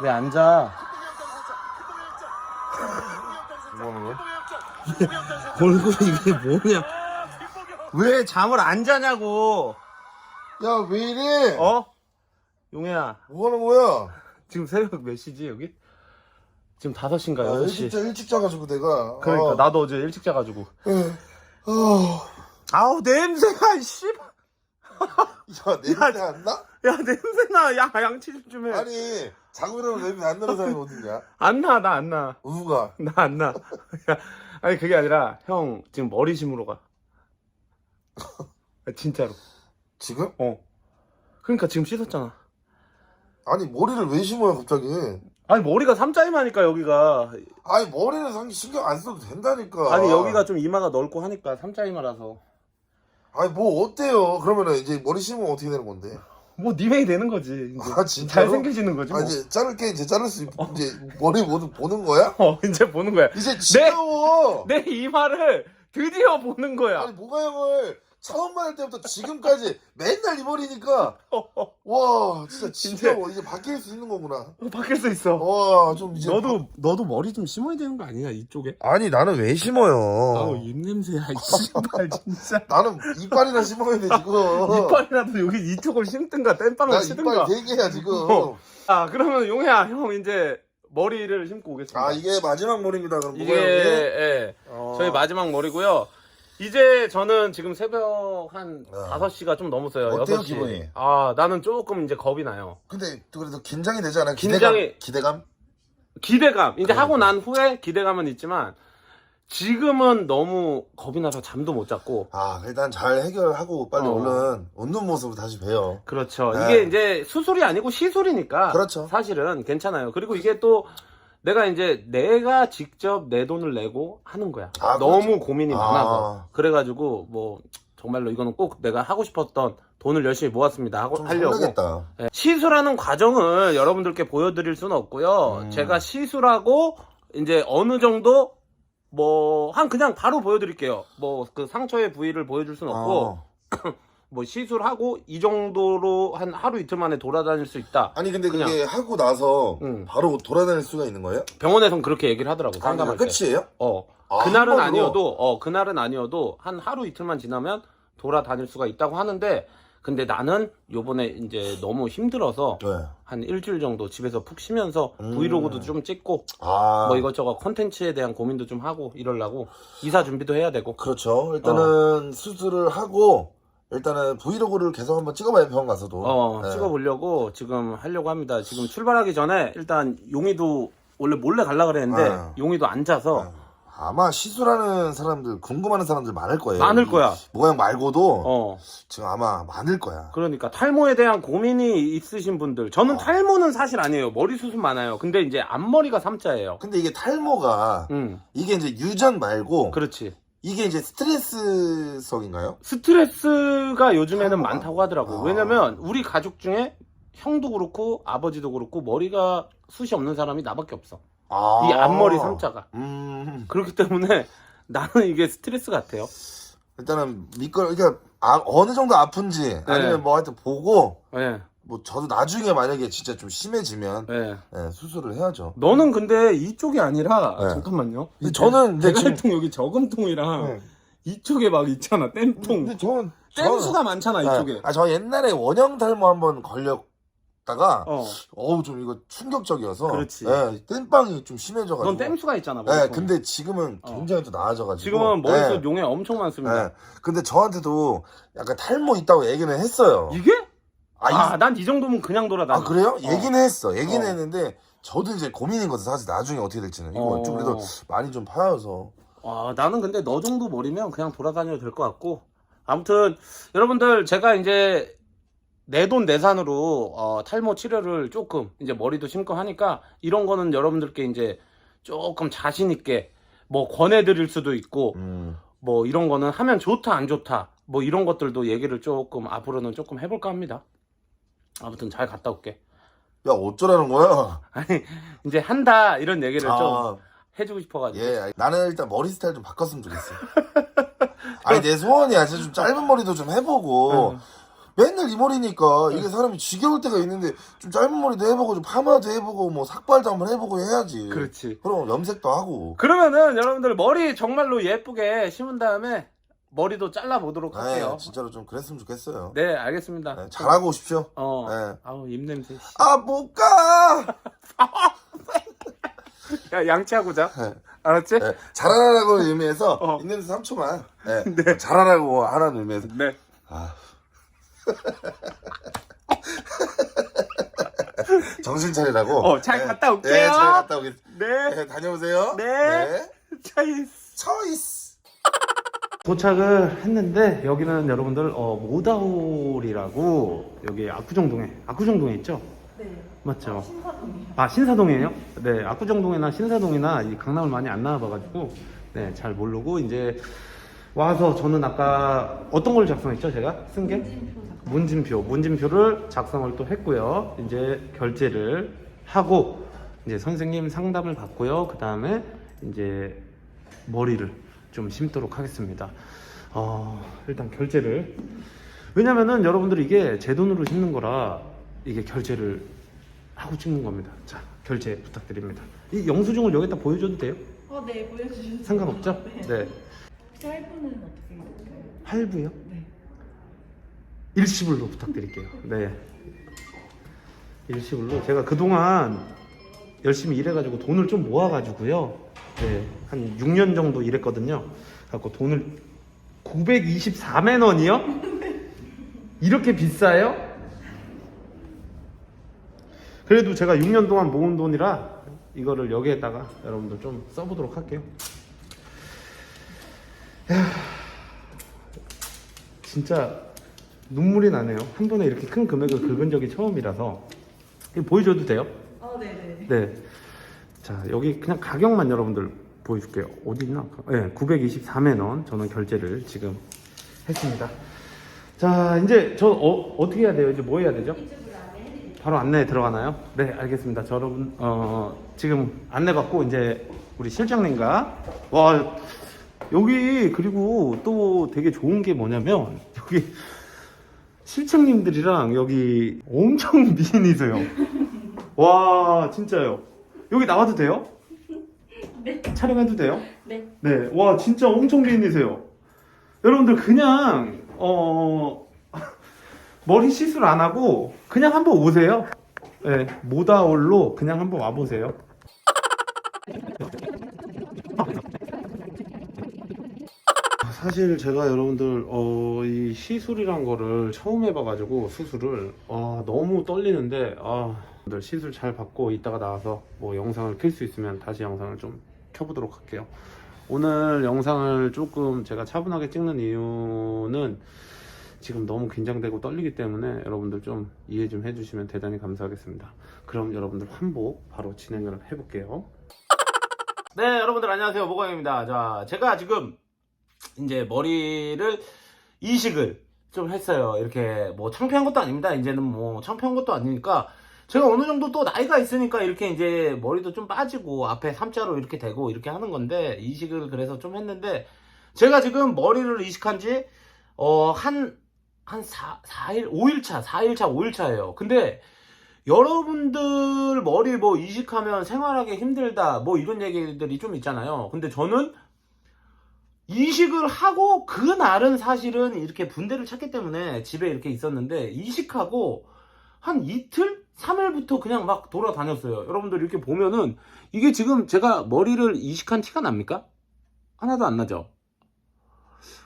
왜 앉아? 뭐 하는 거야? 얼굴 이게 뭐냐? 왜 잠을 안 자냐고? 야, 왜 이래? 어? 용혜야, 뭐 하는 거야? 지금 새벽 몇 시지 여기? 지금 5시인가 아, 6시? 일찍, 자, 일찍 자가지고 내가. 그러니까 아, 나도 어제 일찍 자가지고. 아, 아우 냄새가 씨발. 야, 냄새 안 나? 야 냄새나. 야 양치 좀좀 해. 아니, 자고 일어나면 냄새 안 나는 사람이 어딨냐? 안 나, 나 안 나. 누가? 나 안 나. 야, 아니 그게 아니라 형 지금 머리 심으러 가. 아, 진짜로. 지금? 어. 그러니까 지금 씻었잖아. 아니, 머리를 왜 심어요, 갑자기? 아니 머리가 삼자이마니까 여기가. 아니, 머리는 상 신경 안 써도 된다니까. 아니 여기가 좀 이마가 넓고 하니까 삼자이마라서. 아니, 뭐 어때요? 그러면은 이제 머리 심으면 어떻게 되는 건데? 뭐 니메이 되는 거지. 이제. 아, 진짜로? 잘생겨지는 거지. 뭐. 아, 이제 자를 게, 이제 자를 수, 있, 이제 머리 모두 보는 거야? 어 이제 보는 거야. 이제 지겨워! 내 이마를 드디어 보는 거야. 아니, 뭐가 형을 처음 만날 때부터 지금까지 맨날 이 머리니까, 와, 진짜 지겨워. 이제 바뀔 수 있는 거구나. 어, 바뀔 수 있어. 와, 좀 이제. 너도 너도 머리 좀 심어야 되는 거 아니야 이쪽에? 아니, 나는 왜 심어요? 아우 입 냄새야 이 씨발 진짜. 나는 이빨이나 심어야 돼, 지금. 이빨이라도 여기 이쪽을 심든가 땜빵을 나 치든가. 이빨 네 개야, 지금. 어. 아 그러면 용혜야 형 이제 머리를 심고 오겠습니다. 아, 이게 마지막 머리입니다. 그럼 이게 형님? 예, 어. 저희 마지막 머리고요. 이제 저는 지금 새벽 한 아. 5시가 좀 넘었어요. 어때요, 6시. 기분이? 아 나는 조금 이제 겁이 나요. 근데 그래도 긴장이 되지 않아요? 긴장이- 기대감? 기대감? 이제 그러니까. 하고 난 후에 기대감은 있지만 지금은 너무 겁이 나서 잠도 못 잤고 아, 일단 잘 해결하고 빨리 어. 얼른 웃는 모습으로 다시 봬요. 그렇죠. 네. 이게 이제 수술이 아니고 시술이니까 그렇죠. 사실은 괜찮아요. 그리고 이게 또 내가 이제 내가 직접 내 돈을 내고 하는 거야. 아, 너무 그렇죠. 고민이 아. 많아서 그래가지고 뭐 정말로 이거는 꼭 내가 하고 싶었던 돈을 열심히 모았습니다 하고 좀 하려고 설레겠다. 예. 시술하는 과정을 여러분들께 보여드릴 수는 없고요. 음. 제가 시술하고 이제 어느 정도 뭐 한 그냥 바로 보여드릴게요. 뭐 그 상처의 부위를 보여줄 수는 없고 어. 뭐 시술하고 이 정도로 한 하루 이틀 만에 돌아다닐 수 있다. 아니 근데 그냥. 그게 하고 나서 응. 바로 돌아다닐 수가 있는 거예요? 병원에선 그렇게 얘기를 하더라고 아, 상담할 그냥 때. 끝이에요? 어 아, 그날은 한 번으로? 아니어도 어 그날은 아니어도 한 하루 이틀만 지나면 돌아다닐 수가 있다고 하는데 근데 나는 요번에 이제 너무 힘들어서 네. 한 일주일 정도 집에서 푹 쉬면서 음. 브이로그도 좀 찍고 아, 뭐 이것저것 콘텐츠에 대한 고민도 좀 하고 이러려고 이사 준비도 해야 되고 그렇죠. 일단은 수술을 하고 일단은 브이로그를 계속 한번 찍어봐요 병원 가서도. 어 네. 찍어보려고 지금 하려고 합니다 지금 출발하기 전에 일단 용이도 원래 몰래 갈라 그랬는데 아. 용이도 앉아서 네. 아마 시술하는 사람들 궁금하는 사람들 많을 거예요. 많을 거야 모양 말고도 어 지금 아마 많을 거야. 그러니까 탈모에 대한 고민이 있으신 분들 저는 어. 탈모는 사실 아니에요 머리 수술 많아요 근데 이제 앞머리가 삼자예요 근데 이게 탈모가 음 이게 이제 유전 말고 그렇지 이게 이제 스트레스성인가요? 스트레스가 요즘에는 탈모가. 많다고 하더라고 아. 왜냐면 우리 가족 중에 형도 그렇고 아버지도 그렇고 머리가 숱이 없는 사람이 나밖에 없어 아. 이 앞머리 삼자가 음. 그렇기 때문에 나는 이게 스트레스 같아요 일단은 미끌 그러니까 아, 어느 정도 아픈지 아니면 뭐 하여튼 보고 예, 뭐 저도 나중에 만약에 진짜 좀 심해지면 예. 예, 수술을 해야죠. 너는 근데 이쪽이 아니라 네. 잠깐만요 근데 저는 지금 대갈통 여기 저금통이랑 네. 이쪽에 막 있잖아 땜통 근데 저는 땜수가 많잖아 이쪽에 아, 저 옛날에 원형 탈모 한번 걸렸다가 어. 어우 좀 이거 충격적이어서 그렇지. 예, 땜빵이 좀 심해져가지고 넌 땜수가 있잖아 예, 머리통. 근데 지금은 어. 굉장히 또 나아져가지고 지금은 머리숱 예, 용해 엄청 많습니다 예. 근데 저한테도 약간 탈모 있다고 얘기는 했어요. 이게? 아, 이- 아난 이 정도면 그냥 돌아다녀 아 그래요? 얘기는 했어. 얘기는 어. 했는데 저도 이제 고민인 거죠. 사실 나중에 어떻게 될지는 이거 어. 좀 그래도 많이 좀 파여서 아, 나는 근데 너 정도 머리면 그냥 돌아다녀도 될 것 같고. 아무튼, 여러분들, 제가 이제 내 돈 내산으로 어, 탈모 치료를 조금 이제 머리도 심고 하니까 이런 거는 여러분들께 이제 조금 자신있게 뭐 권해드릴 수도 있고 음. 뭐 이런 거는 하면 좋다, 안 좋다. 뭐 이런 것들도 얘기를 조금 앞으로는 조금 해볼까 합니다. 아무튼 잘 갔다 올게. 야 어쩌라는 거야? 아니, 이제 한다, 이런 얘기를 좀 아, 해주고 싶어가지고. 예, 알- 나는 일단 머리 스타일 좀 바꿨으면 좋겠어. 아니 내 소원이야. 진짜 좀 짧은 머리도 좀 해보고 응. 맨날 이 머리니까 이게 사람이 지겨울 때가 있는데 좀 짧은 머리도 해보고 좀 파마도 해보고 뭐 삭발도 한번 해보고 해야지. 그렇지. 그럼 염색도 하고. 그러면은 여러분들 머리 정말로 예쁘게 심은 다음에 머리도 잘라 보도록 할게요. 네, 진짜로 좀 그랬으면 좋겠어요. 네, 알겠습니다. 네, 잘하고 오십시오. 어. 네. 아우 입냄새. 씨. 아, 못 가! 야 양치하고 자. 네. 알았지? 네, 잘하라고 의미에서 어. 있는 3초만. 네. 잘하라고 하라는 의미에서. 네. 아. 정신 차리라고. 어, 잘 갔다 올게요. 네, 잘 갔다 오겠습니다. 네. 네, 다녀오세요. 네. 차이스. 초이스. 도착을 했는데 여기는 여러분들 어, 모다홀이라고 여기 압구정동에 압구정동에 있죠? 네. 맞죠? 신사동이요. 아 신사동이에요? 네 압구정동이나 신사동이나 이 강남을 많이 안 나와봐가지고 네잘 모르고 이제 와서 저는 아까 어떤 걸 작성했죠 제가 쓴 게? 문진표 작가. 문진표 문진표를 작성을 또 했고요 이제 결제를 하고 이제 선생님 상담을 받고요 그 다음에 이제 머리를 좀 심도록 하겠습니다 어 일단 결제를 왜냐면은 여러분들 이게 제 돈으로 심는 거라 이게 결제를 하고 찍는 겁니다 자 결제 부탁드립니다 이 영수증을 여기다 보여줘도 돼요? 어, 네, 보여주시면 상관없죠? 네. 네 짧은은 어떻게 될까요? 할부요? 네. 일시불로 부탁드릴게요. 네. 일시불로 제가 그동안 열심히 일해가지고 돈을 좀 모아가지고요. 네. 한 6년 정도 일했거든요. 갖고 돈을 924만 원이요? 이렇게 비싸요? 그래도 제가 6년 동안 모은 돈이라 이거를 여기에다가 여러분들 좀 써보도록 할게요. 진짜 눈물이 나네요. 한 번에 이렇게 큰 금액을 긁은 적이 처음이라서 보여줘도 돼요? 어, 네. 자 여기 그냥 가격만 여러분들 보여줄게요. 어디 있나? 네, 924만 원 저는 결제를 지금 했습니다. 자 이제 저 어, 떻게 해야 돼요? 이제 뭐 해야 되죠? 바로 안내 들어가나요? 네 알겠습니다. 저 여러분 어, 지금 안내 받고 이제 우리 실장님과 와 여기 그리고 또 되게 좋은 게 뭐냐면 여기 실장님들이랑 여기 엄청 미인이세요. 와 진짜요. 여기 나와도 돼요? 네. 촬영해도 돼요? 네. 네. 와 진짜 엄청 미인이세요. 여러분들 그냥 어 머리 시술 안 하고 그냥 한번 오세요. 네. 모다올로 그냥 한번 와보세요. 사실 제가 여러분들 어, 이 시술이란 거를 처음 해봐가지고 수술을 아, 너무 떨리는데 아, 분들 시술 잘 받고 이따가 나와서 뭐 영상을 켤 수 있으면 다시 영상을 좀 켜보도록 할게요. 오늘 영상을 조금 제가 차분하게 찍는 이유는 지금 너무 긴장되고 떨리기 때문에 여러분들 좀 이해 좀 해주시면 대단히 감사하겠습니다. 그럼 여러분들 환복 바로 진행을 해볼게요. 네, 여러분들 안녕하세요. 모광입니다. 자, 제가 지금 이제 머리를 이식을 좀 했어요. 이렇게 뭐 창피한 것도 아닙니다. 이제는 뭐 창피한 것도 아니니까 제가 어느 정도 또 나이가 있으니까 이렇게 이제 머리도 좀 빠지고 앞에 삼자로 이렇게 되고 이렇게 하는 건데 이식을 그래서 좀 했는데 제가 지금 머리를 이식한 지 어, 한, 한 4, 4일, 5일차, 4일차, 5일차예요. 근데 여러분들 머리 뭐 이식하면 생활하기 힘들다 뭐 이런 얘기들이 좀 있잖아요. 근데 저는 이식을 하고 그 날은 사실은 이렇게 분대를 찼기 때문에 집에 이렇게 있었는데 이식하고 한 이틀? 3일부터 그냥 막 돌아다녔어요. 여러분들 이렇게 보면은 이게 지금 제가 머리를 이식한 티가 납니까? 하나도 안 나죠?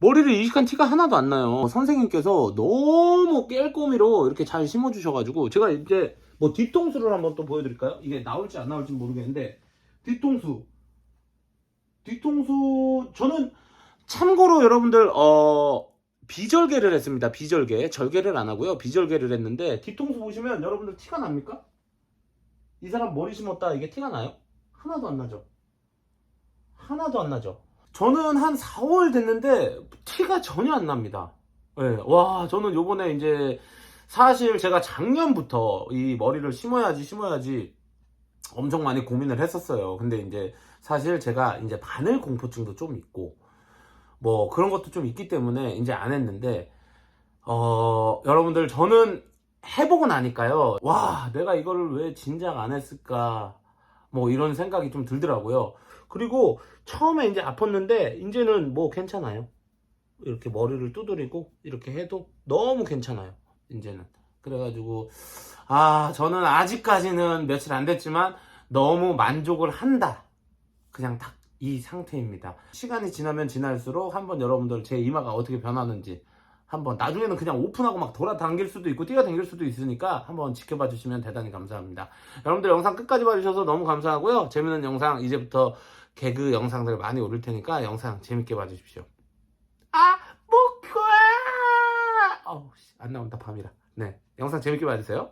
머리를 이식한 티가 하나도 안 나요. 선생님께서 너무 깰꼬미로 이렇게 잘 심어주셔가지고 제가 이제 뭐 뒤통수를 한번 또 보여드릴까요? 이게 나올지 안 나올지 모르겠는데 뒤통수 뒤통수 저는 참고로 여러분들 어 비절개를 했습니다. 비절개 절개를 안 하고요. 비절개를 했는데 뒤통수 보시면 여러분들 티가 납니까? 이 사람 머리 심었다 이게 티가 나요? 하나도 안 나죠. 하나도 안 나죠. 저는 한 4, 5월 됐는데 티가 전혀 안 납니다. 예, 와, 저는 요번에 이제 사실 제가 작년부터 이 머리를 심어야지 심어야지 엄청 많이 고민을 했었어요. 근데 이제 사실 제가 이제 바늘 공포증도 좀 있고 뭐 그런 것도 좀 있기 때문에 이제 안 했는데 어, 여러분들 저는 해보고 나니까요. 와, 내가 이거를 왜 진작 안 했을까? 뭐 이런 생각이 좀 들더라고요. 그리고 처음에 이제 아팠는데 이제는 뭐 괜찮아요. 이렇게 머리를 두드리고 이렇게 해도 너무 괜찮아요. 이제는. 그래가지고 아 저는 아직까지는 며칠 안 됐지만 너무 만족을 한다. 그냥 딱 이 상태입니다. 시간이 지나면 지날수록 한번 여러분들 제 이마가 어떻게 변하는지 한번 나중에는 그냥 오픈하고 막 돌아다닐 수도 있고 뛰어다닐 수도 있으니까 한번 지켜봐 주시면 대단히 감사합니다. 여러분들 영상 끝까지 봐주셔서 너무 감사하고요. 재밌는 영상 이제부터 개그 영상들 많이 올릴 테니까 영상 재밌게 봐주십시오. 아 목표야! 어우 씨, 안 나온다 밤이라. 네 영상 재밌게 봐주세요.